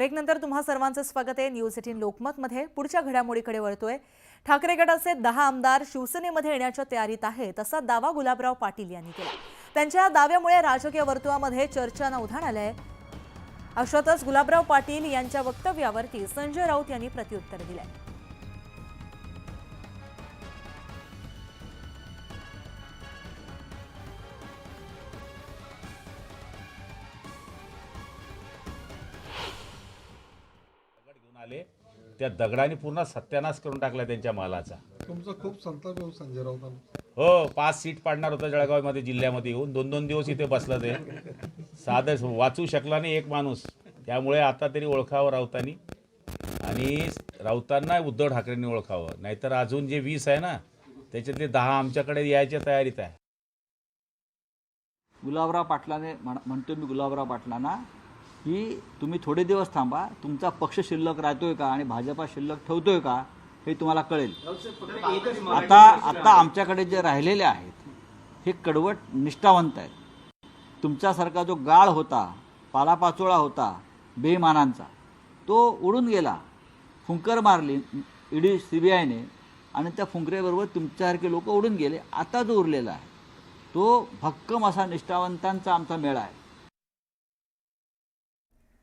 ब्रेकनंतर तुम्हा सर्वांचं स्वागत आहे. न्यूज एटीन लोकमतमध्ये. पुढच्या घडामोडीकडे वळतोय. ठाकरे गटाचे दहा आमदार शिवसेनेमध्ये येण्याच्या तयारीत आहेत असा दावा गुलाबराव पाटील यांनी केला. त्यांच्या दाव्यामुळे राजकीय वर्तुळामध्ये चर्चांना उधाण आलंय. अशातच गुलाबराव पाटील यांच्या वक्तव्यावरती संजय राऊत यांनी प्रत्युत्तर दिलंय. आले त्या दगडाने पूर्ण सत्यानाश करून टाकला त्यांच्या मालाचा. तुमचा खूप संताप येऊ संजय राऊतांना. हो पाच सीट पाडणार होता जळगावमध्ये जिल्ह्यामध्ये येऊन. दोन दोन दिवस इथे बसलं ते. साधं वाचू शकला नाही एक माणूस. त्यामुळे आता तरी ओळखावं राऊतांनी. आणि राऊतांना उद्धव ठाकरेंनी ओळखावं. नाहीतर अजून जे वीस आहे ना त्याच्यातले दहा आमच्याकडे यायच्या तयारीत आहे. गुलाबराव पाटलाने म्हण म्हणतो मी गुलाबराव पाटलांना की तुम्ही थोडे दिवस थांबा तुमचा पक्ष शिल्लक राहतोय का आणि भाजपा शिल्लक ठेवतोय का हे तुम्हाला कळेल. आता आता आमच्याकडे जे राहिलेले आहेत हे कडवट निष्ठावंत आहेत. तुमच्यासारखा जो गाळ होता पालापाचोळा होता बेमानांचा तो उडून गेला. फुंकर मारली ईडी सी बी आयने आणि त्या फुंकरेबरोबर तुमच्यासारखे लोक उडून गेले. आता जो उरलेला आहे तो भक्कम असा निष्ठावंतांचा आमचा मेळा आहे.